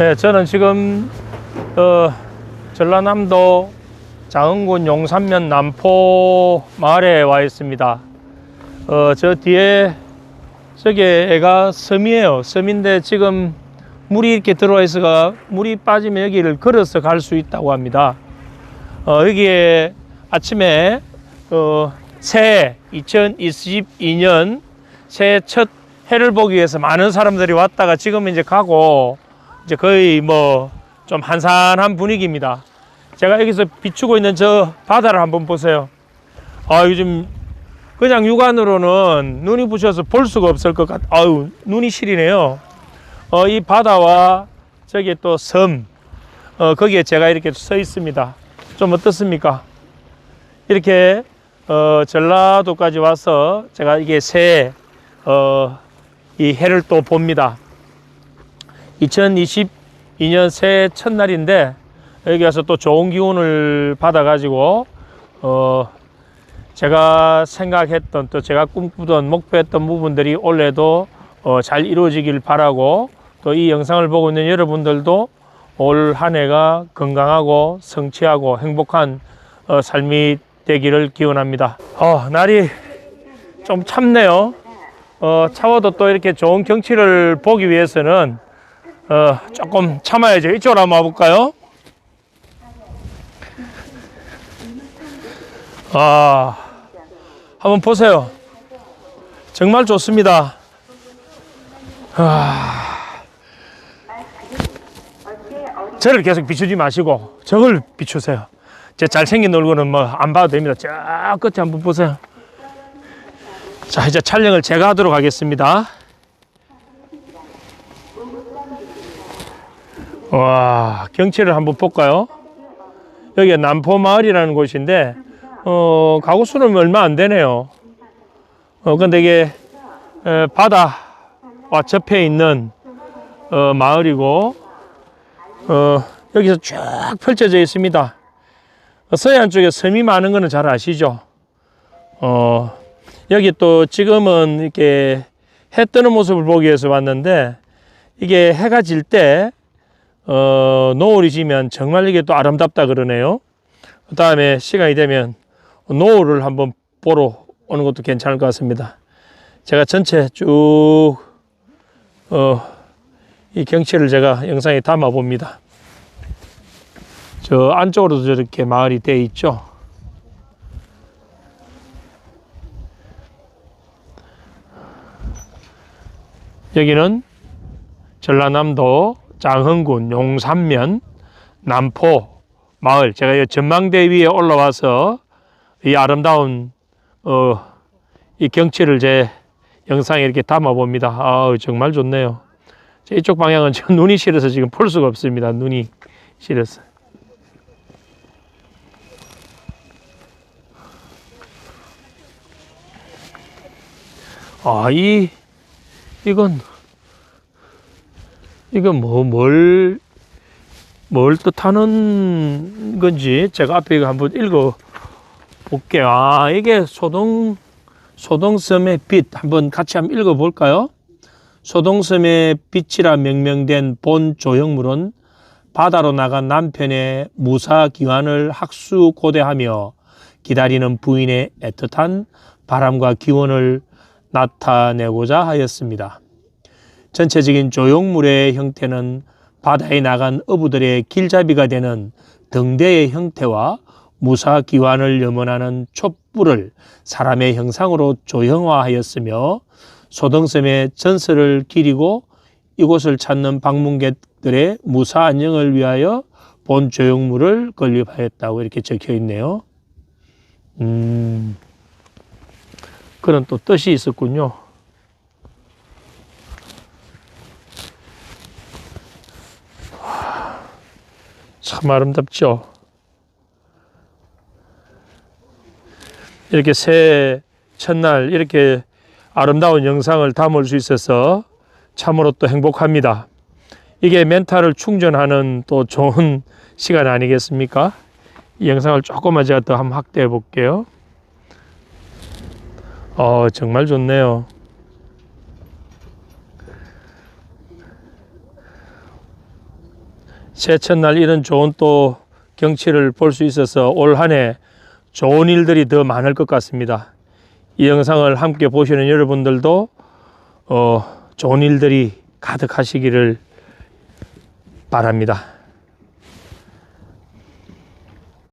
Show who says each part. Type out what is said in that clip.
Speaker 1: 네, 저는 지금 어, 전라남도 장흥군 용산면 남포 마을에 와 있습니다. 어, 저 뒤에 저기가 섬이에요. 섬인데 지금 물이 이렇게 들어와 있어가 물이 빠지면 여기를 걸어서 갈 수 있다고 합니다. 어, 여기에 아침에 어, 새해 2022년 새해 첫 해를 보기 위해서 많은 사람들이 왔다가 지금 이제 가고 이제 거의 뭐 좀 한산한 분위기입니다. 제가 여기서 비추고 있는 저 바다를 한번 보세요. 아 요즘 그냥 육안으로는 눈이 부셔서 볼 수가 없을 것 같. 아유 눈이 시리네요. 어, 이 바다와 저기 또 섬, 어, 거기에 제가 이렇게 서 있습니다. 좀 어떻습니까? 이렇게 어, 전라도까지 와서 제가 이게 새, 어, 이 해를 또 봅니다. 2022년 새해 첫날인데 여기 와서 또 좋은 기운을 받아 가지고 어, 제가 생각했던 또 제가 꿈꾸던 목표했던 부분들이 올해도 어, 잘 이루어지길 바라고 또 이 영상을 보고 있는 여러분들도 올 한 해가 건강하고 성취하고 행복한 어, 삶이 되기를 기원합니다. 어, 날이 좀 찹네요. 어, 차워도 또 이렇게 좋은 경치를 보기 위해서는 어, 조금 참아야죠. 이쪽으로 한번 와볼까요? 아, 한번 보세요. 정말 좋습니다. 아, 저를 계속 비추지 마시고 저걸 비추세요. 제 잘생긴 얼굴은 뭐 안 봐도 됩니다. 저 끝에 한번 보세요. 자, 이제 촬영을 제가 하도록 하겠습니다. 와, 경치를 한번 볼까요? 여기가 남포마을이라는 곳인데, 어, 가구 수는 얼마 안 되네요. 어, 근데 이게, 에, 바다와 접해 있는, 어, 마을이고, 어, 여기서 쭉 펼쳐져 있습니다. 어, 서해안 쪽에 섬이 많은 거는 잘 아시죠? 어, 여기 또 지금은 이렇게 해 뜨는 모습을 보기 위해서 왔는데, 이게 해가 질 때, 어, 노을이 지면 정말 이게 또 아름답다 그러네요. 그 다음에 시간이 되면 노을을 한번 보러 오는 것도 괜찮을 것 같습니다. 제가 전체 쭉, 어, 이 경치를 제가 영상에 담아 봅니다. 저 안쪽으로도 저렇게 마을이 돼 있죠. 여기는 전라남도 장흥군 용산면 남포 마을 제가 이 전망대 위에 올라와서 이 아름다운 어, 이 경치를 제 영상에 이렇게 담아 봅니다. 아 정말 좋네요. 제 이쪽 방향은 지금 눈이 싫어서 지금 볼 수가 없습니다. 눈이 싫어서. 아, 이, 이건, 이건 뭐, 뭘, 뭘 뜻하는 건지 제가 앞에 이거 한번 읽어 볼게요. 아, 이게 소동, 소동섬의 빛 한번 같이 한번 읽어 볼까요? 소동섬의 빛이라 명명된 본 조형물은 바다로 나간 남편의 무사 기환을 학수고대하며 기다리는 부인의 애틋한 바람과 기원을 나타내고자 하였습니다. 전체적인 조형물의 형태는 바다에 나간 어부들의 길잡이가 되는 등대의 형태와 무사 기환을 염원하는 촛불을 사람의 형상으로 조형화하였으며 소등섬의 전설을 기리고 이곳을 찾는 방문객들의 무사 안녕을 위하여 본 조형물을 건립하였다고 이렇게 적혀 있네요. 음, 그런 또 뜻이 있었군요. 참 아름답죠. 이렇게 새해 첫날 이렇게 아름다운 영상을 담을 수 있어서 참으로 또 행복합니다. 이게 멘탈을 충전하는 또 좋은 시간 아니겠습니까? 이 영상을 조금만 제가 더 한번 확대해 볼게요. 어, 정말 좋네요. 새천날 이런 좋은 또 경치를 볼 수 있어서 올 한 해 좋은 일들이 더 많을 것 같습니다. 이 영상을 함께 보시는 여러분들도 어, 좋은 일들이 가득하시기를 바랍니다.